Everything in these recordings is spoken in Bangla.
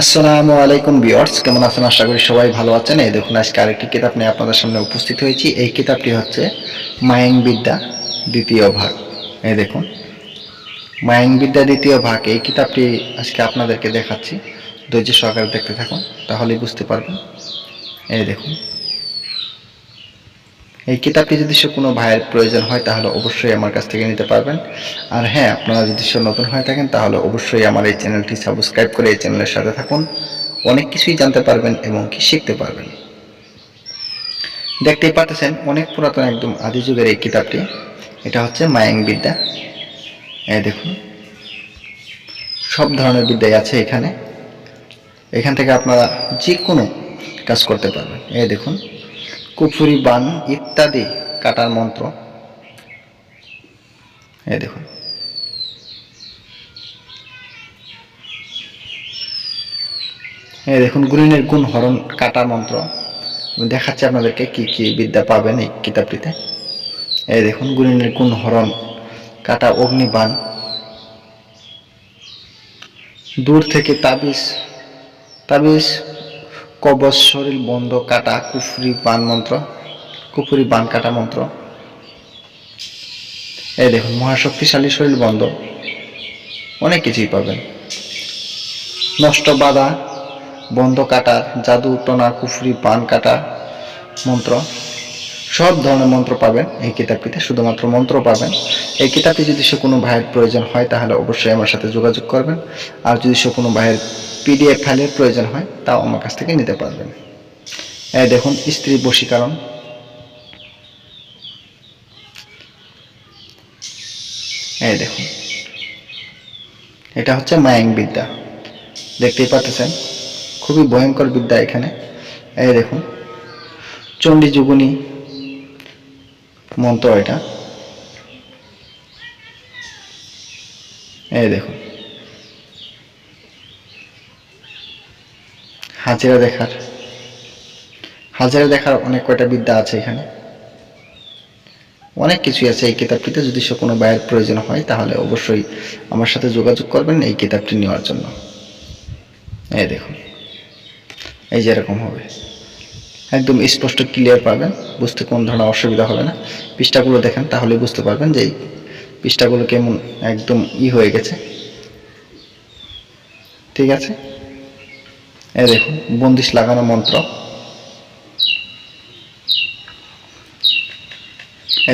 আসসালামু আলাইকুম বিয়ার্স কেমন আছেন? আশা করি সবাই ভালো আছেন। এই দেখুন, আজকে আরেকটি কিতাব নিয়ে আপনাদের সামনে উপস্থিত হয়েছি। এই কিতাবটি হচ্ছে মায়াং বিদ্যা দ্বিতীয় ভাগ। এই দেখুন, মায়াং বিদ্যা দ্বিতীয় ভাগ। এই কিতাবটি আজকে আপনাদেরকে দেখাচ্ছি। ধৈর্য সহকারে দেখতে থাকুন, তাহলেই বুঝতে পারবেন। এই দেখুন এই কিতাবটি যদি সে কোনো ভাইয়ের প্রয়োজন হয়, তাহলে অবশ্যই আমার কাছ থেকে নিতে পারবেন। আর হ্যাঁ আপনারা যদি সে নতুন হয়ে থাকেন, তাহলে অবশ্যই আমার এই চ্যানেলটি সাবস্ক্রাইব করে এই চ্যানেলের সাথে থাকুন। অনেক কিছুই জানতে পারবেন এবং কি শিখতে পারবেন। দেখতেই পাচ্ছেন অনেক পুরাতন একদম আদি যুগের এই কিতাবটি। এটা হচ্ছে মায়াং বিদ্যা। এই দেখুন, সব ধরনের বিদ্যাই আছে এখানে। এখান থেকে আপনারা যে কোনো কাজ করতে পারবেন। এই দেখুন কুফুরি বান ইত্যাদি কাটার মন্ত্র। এই দেখুন। এই দেখুন গুরিনের গুণ হরণ কাটার মন্ত্র। দেখাচ্ছি আপনাদেরকে কি কি বিদ্যা পাবেন এই কিতাবটিতে। এই দেখুন গুরিনের গুণ হরণ কাটা অগ্নিবাণ দূর থেকে তাবিজ তাবিজ কবচ শরীর বন্ধ কাটা কুফরি বান মন্ত্র, কুফুরি বান কাটা মন্ত্র। এই দেখুন, মহাশক্তিশালী শরীর বন্ধ। অনেক কিছুই পাবেন। নষ্ট বাধা, বন্ধ কাটা, জাদু টনা, কুফরি পান কাটা মন্ত্র। সব ধরনের মন্ত্র পাবেন এই কিতাবটিতে, শুধুমাত্র মন্ত্র পাবেন। এই কিতাবটি যদি সে কোনো ভাইয়ের প্রয়োজন হয়, তাহলে অবশ্যই আমার সাথে যোগাযোগ করবেন। আর যদি সে কোনো ভাইয়ের পিডিএফ ফাইলের প্রয়োজন হয়, তাও আমার কাছ থেকে নিতে পারবেন। এই দেখুন, স্ত্রী বশীকরণ। এই দেখুন, এটা হচ্ছে মায়াং বিদ্যা। দেখতেই পাচ্ছেন, খুবই ভয়ঙ্কর বিদ্যা এখানে। এই দেখুন, চণ্ডী যুগুনি মন্ত্র এটা। এই দেখুন হাজিরা দেখার। হাজিরা দেখার অনেক কয়টা বিদ্যা আছে এখানে। অনেক কিছুই আছে এই কিতাবটিতে। যদি সে কোনো ব্যয়ের প্রয়োজন হয়, তাহলে অবশ্যই আমার সাথে যোগাযোগ করবেন এই কিতাবটি নেওয়ার জন্য। এই দেখুন। এই যে এরকম হবে। একদম স্পষ্ট ক্লিয়ার পাবেন। বুঝতে কোন ধরনের অসুবিধা হবে না। পৃষ্ঠাগুলো দেখেন তাহলে বুঝতে পারবেন যে এই পৃষ্ঠাগুলো কেমন একদম ই হয়ে গেছে। ঠিক আছে? এই দেখুন, বন্দিশ লাগানো মন্ত্র।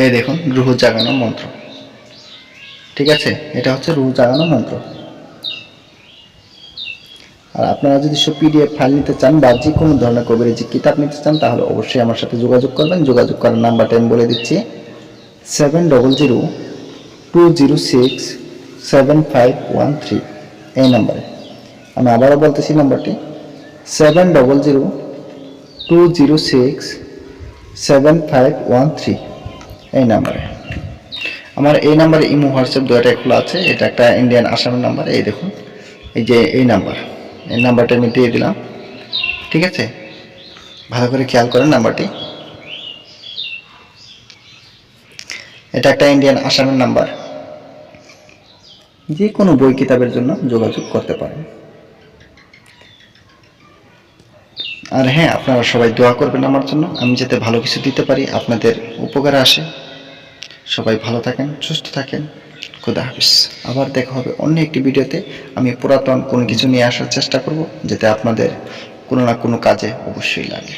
এই দেখুন, রুহ জাগানো মন্ত্র। ঠিক আছে? এটা হচ্ছে রুহ জাগানো মন্ত্র। আর আপনারা যদি সব পিডিএফ ফাইল নিতে চান বা যে কোনো ধরনের কবির যে কিতাব নিতে চান, তাহলে অবশ্যই আমার সাথে যোগাযোগ করবেন। যোগাযোগ করার নাম্বারটা আমি বলে দিচ্ছি। Seven double zero two zero six seven five one three. এই নাম্বারে। আমি আবারও বলতেছি নাম্বারটি। Seven double zero two zero six seven five one three এই নাম্বারে। আমার এই নাম্বারে ইমো, হোয়াটসঅ্যাপ দুটাই খোলা আছে। এটা একটা ইন্ডিয়ান আসামের নাম্বার। এই দেখুন, এই যে এই নাম্বার। এই নাম্বারটা আমি দিয়ে দিলাম। ঠিক আছে? ভালো করে খেয়াল করেন নাম্বারটি। এটা একটা ইন্ডিয়ান আসামের নাম্বার। যে কোনো বই কিতাবের জন্য যোগাযোগ করতে পারেন। আর হ্যাঁ আপনারা সবাই দোয়া করবেন আমার জন্য। আমি যাতে ভালো কিছু দিতে পারি, আপনাদের উপকারে আসে। সবাই ভালো থাকেন, সুস্থ থাকেন। খুদা হাফিজ। আবার দেখা হবে অন্য একটি ভিডিওতে। আমি পুরাতন কোনো কিছু নিয়ে আসার চেষ্টা করব, যাতে আপনাদের কোনো না কোনো কাজে অবশ্যই লাগে।